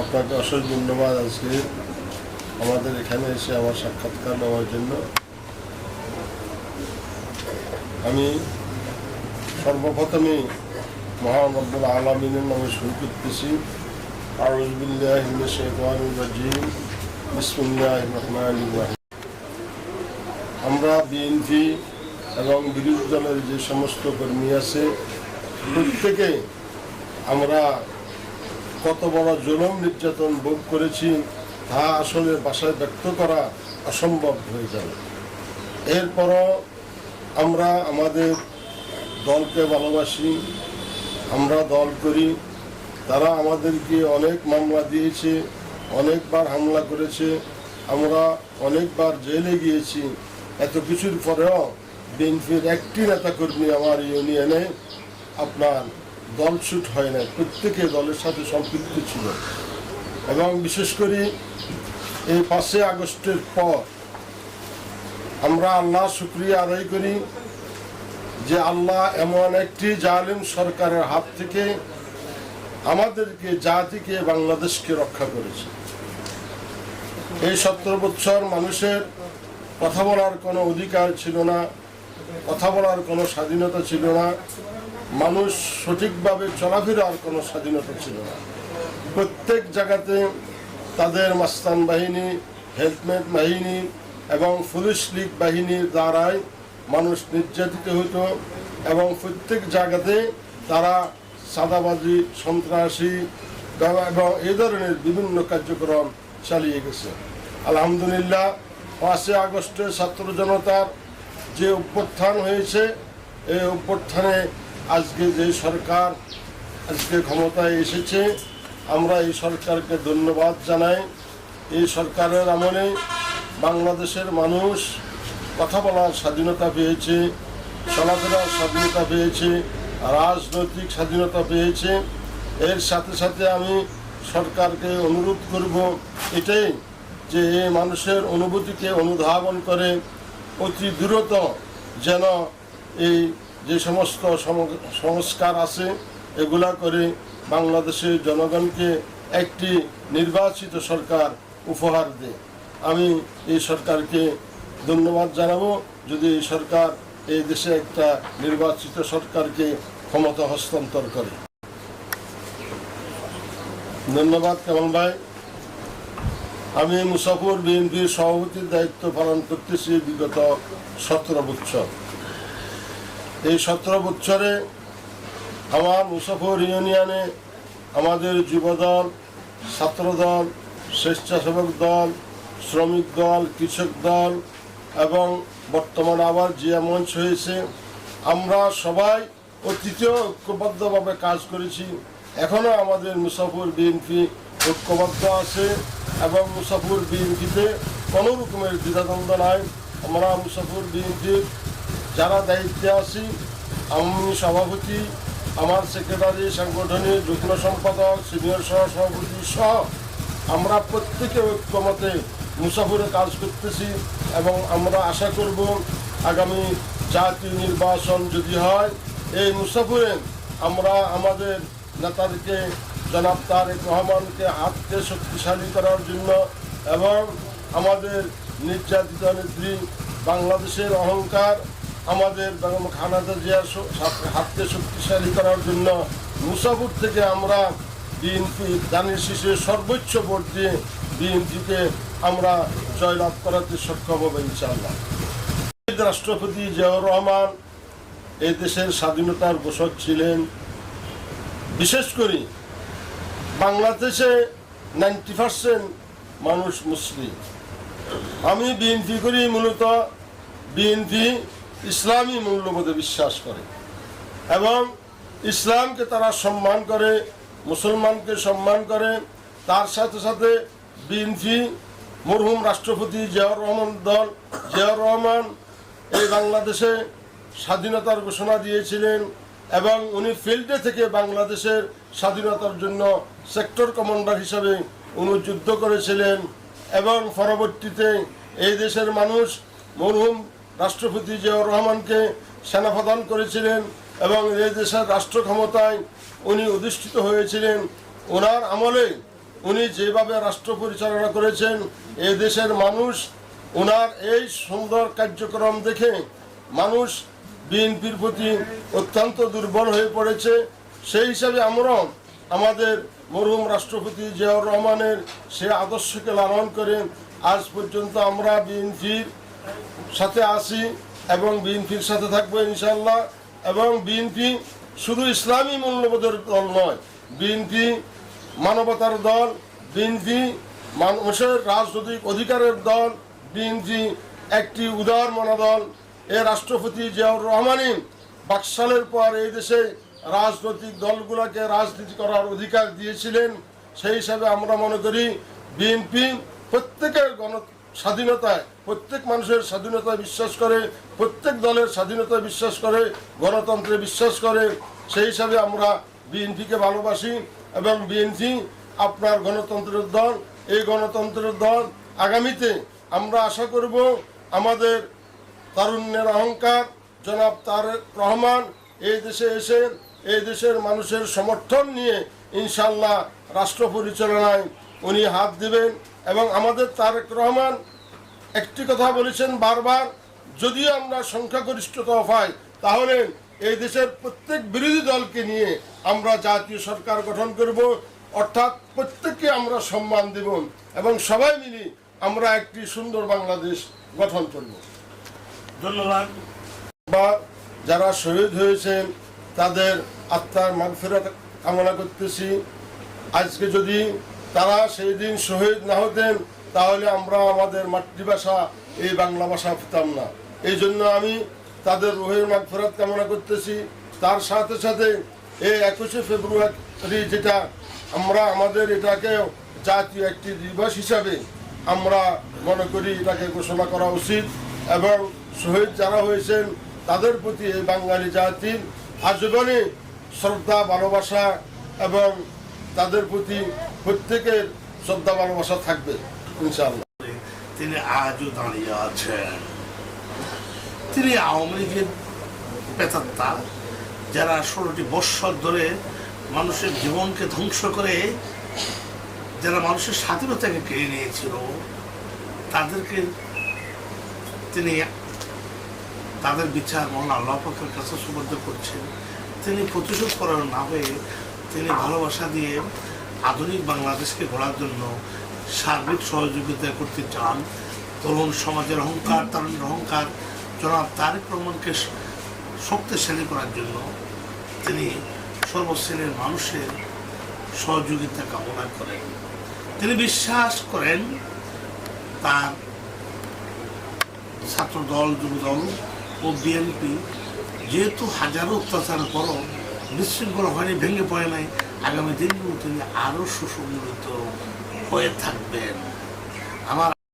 আপনাকে অশেষ ধন্যবাদ আজকে আমাদের এখানে এসে আমার সাক্ষাৎকার নেওয়ার জন্য। আমি সর্বপ্রথমে মহান রব্বুল আলমিনের নামে শুরু করতেছি। আমরা বিএনপি এবং বিরোধী দলের যে সমস্ত কর্মী আছে, প্রত্যেকে আমরা কত বড় জুলুম নির্যাতন ভোগ করেছি, তা আসলে বাসায় ব্যক্ত করা অসম্ভব হয়ে যাবে। এরপরও আমরা আমাদের দলকে ভালোবাসি, আমরা দল করি, তারা আমাদেরকে অনেক মামলা দিয়েছে, অনেকবার হামলা করেছে, আমরা অনেকবার জেলে গিয়েছি। এত কিছুর পরেও বিএনপির একটি নেতাকর্মী আমার ইউনিয়নে আপনার দলছুট হয় না প্রত্যেকে দলের সাথে সম্পৃক্ত ছিল। এবং বিশেষ করে এই পাঁচই আগস্টের পর আমরা আল্লাহ শুক্রিয়া আদায় করি যে আল্লাহ এমন একটি জালিম সরকারের হাত থেকে আমাদেরকে জাতিকে বাংলাদেশকে রক্ষা করেছে। এই সত্তর বছর মানুষের কথা বলার কোনো অধিকার ছিল না, কথা বলার কোনো স্বাধীনতা ছিল না মানুষ সঠিকভাবে চলাফেরার কোনো স্বাধীনতা ছিল না। প্রত্যেক জায়গাতে তাদের মাস্তান বাহিনী, হেলমেট বাহিনী এবং পুলিশ লীগ বাহিনীর দ্বারাই মানুষ নির্যাতিত হতো এবং প্রত্যেক জায়গাতে তারা সাদাবাজি সন্ত্রাসী এবং এই ধরনের বিভিন্ন কার্যক্রম চালিয়ে গেছে। আলহামদুলিল্লাহ, পাঁচই আগস্টে ছাত্র জনতার যে অভ্যুত্থান হয়েছে, এই অভ্যুত্থানে আজকে যে সরকার আজকে ক্ষমতায় এসেছে, আমরা এই সরকারকে ধন্যবাদ জানাই। এই সরকারের আমলে বাংলাদেশের মানুষ কথা বলার স্বাধীনতা পেয়েছে, চলাফেরার স্বাধীনতা পেয়েছে, রাজনৈতিক স্বাধীনতা পেয়েছে। এর সাথে সাথে আমি সরকারকে অনুরোধ করব এটাই যে এই মানুষের অনুভূতিকে অনুধাবন করে অতি দ্রুত যেন এই যে সমস্ত সম- সংস্কার আছে, এগুলা করে বাংলাদেশের জনগণকে একটি নির্বাচিত সরকার উপহার দেয় আমি এই সরকারকে ধন্যবাদ জানাব। যদি এই সরকার এই দেশে একটা নির্বাচিত সরকারকে ক্ষমতা হস্তান্তর করে। ধন্যবাদ কেমন ভাই? আমি মুসাফর বিএনপির সভাপতির দায়িত্ব পালন করতেছি বিগত সতেরো বছর। এই সতেরো বছরে আমার মুসাফর ইউনিয়নে আমাদের যুবদল, ছাত্রদল, স্বেচ্ছাসেবক দল, শ্রমিক দল, কৃষক দল এবং বর্তমান আবার জিয়া মঞ্চ হয়েছে। আমরা সবাই অতীতেও ঐক্যবদ্ধভাবে কাজ করেছি। এখনও আমাদের মুসাফর বিএনপি ঐক্যবদ্ধ আছে এবং মুসাফর বিএনপিতে কোনো রকমের দ্বিধাদ্বন্দ্ব নাই। আমরা মুসাফর বিএনপির যারা দায়িত্বে আছি আমি সভাপতি, আমার সেক্রেটারি সাংগঠনিক যুগ্ম সম্পাদক সিনিয়র সহ সভাপতি সহ, আমরা প্রত্যেকে ঐক্যমতে মুসাফিরে কাজ করতেছি এবং আমরা আশা করব আগামী জাতীয় নির্বাচন যদি হয়, এই মুসাফিরে আমরা আমাদের নেতাদেরকে, জনাব তারেক রহমানকে হাতকে শক্তিশালী করার জন্য এবং আমাদের নির্যাতিত নেত্রী বাংলাদেশের অহংকার আমাদের বেগম খানাদা জিয়ার হাতকে শক্তিশালী করার জন্য মুসাফুর থেকে আমরা বিএনপি দানের শীষে সর্বোচ্চ ভোট দিয়ে বিএনপিকে আমরা জয়লাভ করাতে সক্ষম হব ইনশাআল্লাহ। রাষ্ট্রপতি জিয়াউর রহমান এই দেশের স্বাধীনতার ঘোষক ছিলেন। বিশেষ করে বাংলাদেশে নাইনটি পার্সেন্ট মানুষ মুসলিম। আমি বিএনপি করি মূলত বিএনপি ইসলামী মূল্যবোধে বিশ্বাস করে এবং ইসলামকে তারা সম্মান করে, মুসলমানকে সম্মান করে। তার সাথে সাথে বিএনপি, মরহুম রাষ্ট্রপতি জিয়াউর রহমান দল, জিয়াউর রহমান এই বাংলাদেশে স্বাধীনতার ঘোষণা দিয়েছিলেন এবং উনি ফিল্ডে থেকে বাংলাদেশের স্বাধীনতার জন্য সেক্টর কমান্ডার হিসাবে উনি যুদ্ধ করেছিলেন এবং পরবর্তীতে এই দেশের মানুষ মরহুম রাষ্ট্রপতি জিয়াউর রহমানকে সেনাপ্রদান করেছিলেন এবং এই দেশের রাষ্ট্র ক্ষমতায় উনি অধিষ্ঠিত হয়েছিলেন। ওনার আমলে উনি যেভাবে রাষ্ট্র পরিচালনা করেছেন, এ দেশের মানুষ, ওনার এই সুন্দর কার্যক্রম দেখে মানুষ বিএনপির প্রতি অত্যন্ত দুর্বল হয়ে পড়েছে। সেই হিসাবে আমরা আমাদের মরহুম রাষ্ট্রপতি জিয়াউর রহমানের সে আদর্শকে লালন করে আজ পর্যন্ত আমরা বিএনপির সাথে আসি এবং বিএনপির সাথে থাকব ইনশাল্লাহ এবং বিএনপি শুধু ইসলামী মূল্যবোধের দল নয়, বিএনপি মানবতার দল, বিএনপি মানুষের রাজনৈতিক অধিকারের দল, বিএনপি একটি উদার মনোদল। এ রাষ্ট্রপতি জিয়াউর রহমানই বাকশালের পর এই দেশে রাজনৈতিক দলগুলোকে রাজনীতি করার অধিকার দিয়েছিলেন। সেই হিসাবে আমরা মনে করি বিএনপি প্রত্যেকের গণ স্বাধীনতায়, প্রত্যেক মানুষের স্বাধীনতায় বিশ্বাস করে, প্রত্যেক দলের স্বাধীনতায় বিশ্বাস করে, গণতন্ত্রে বিশ্বাস করে। সেই হিসাবে আমরা বিএনপিকে ভালোবাসি এবং বিএনপি আপনার গণতন্ত্রের দল, এই গণতন্ত্রের দল। আগামীতে আমরা আশা করব আমাদের তারুণ্যের অহংকার, জনাব তারেক রহমান এই দেশে এসে এই দেশের মানুষের সমর্থন নিয়ে ইনশাল্লাহ রাষ্ট্র পরিচালনায় উনি হাত দিবেন। এবং আমাদের তারেক রহমান একটি কথা বলেছেন বারবার যদিও আমরা সংখ্যাগরিষ্ঠতা পাই তাহলে এই দেশের প্রত্যেক বিরোধী দলকে নিয়ে আমরা জাতীয় সরকার গঠন করব অর্থাৎ প্রত্যেককে আমরা সম্মান দেব এবং সবাই মিলে আমরা একটি সুন্দর বাংলাদেশ গঠন করব। ধন্যবাদ। বা যারা শহীদ হয়েছেন তাদের আত্মার মাগফিরাত কামনা করতেছি। আজকে যদি তারা সেই দিন শহীদ না হতেন, তাহলে আমরা আমাদের মাতৃভাষা, এই বাংলা ভাষা পেতাম না। এই জন্য আমি তাদের রোহের মাগফিরাত কামনা করতেছি। তার সাথে সাথে এই একুশে ফেব্রুয়ারি যেটা আমরা, আমাদের এটাকে জাতীয় একটি দিবস হিসাবে আমরা মনে করি, এটাকে ঘোষণা করা উচিত। এবং শহীদ যারা হয়েছেন, তাদের প্রতি এই বাঙালি জাতির আজীবনে শ্রদ্ধা, ভালোবাসা এবং তাদের প্রতি প্রত্যেকের শ্রদ্ধা ভালোবাসা থাকবে, ইনশাআল্লাহ। তিনি আজও দাঁড়িয়ে আছেন। তিনি আওয়ামী লীগের পেতাত্তা যারা ষোলোটি বৎসর ধরে মানুষের জীবনকে ধ্বংস করে, যারা মানুষের স্বাধীনতাকে কেড়ে নিয়েছিল, তাদেরকে তিনি তাদের বিচার মহান আল্লাহ পাকের কাছে সুবদ্ধ করছেন। তিনি প্রতিশোধ করার না হয়ে তিনি ভালোবাসা দিয়ে আধুনিক বাংলাদেশকে গড়ার জন্য সার্বিক সহযোগিতা করতে চান। তরুণ সমাজের অহংকার, তারুণের অহংকার, জনাব তারেক রহমানকে শক্তিশালী করার জন্য তিনি সর্বশ্রেণীর মানুষের সহযোগিতা কামনা করেন। তিনি বিশ্বাস করেন, তার ছাত্র দল যুবদল ও বিএনপি যেহেতু হাজারো অত্যাচারের পরও বিশৃঙ্খল হয়নি, ভেঙে পড়ে নাই আগামী দিনগুলো তিনি আরও সুসংগঠিত হয়ে থাকবেন। আমার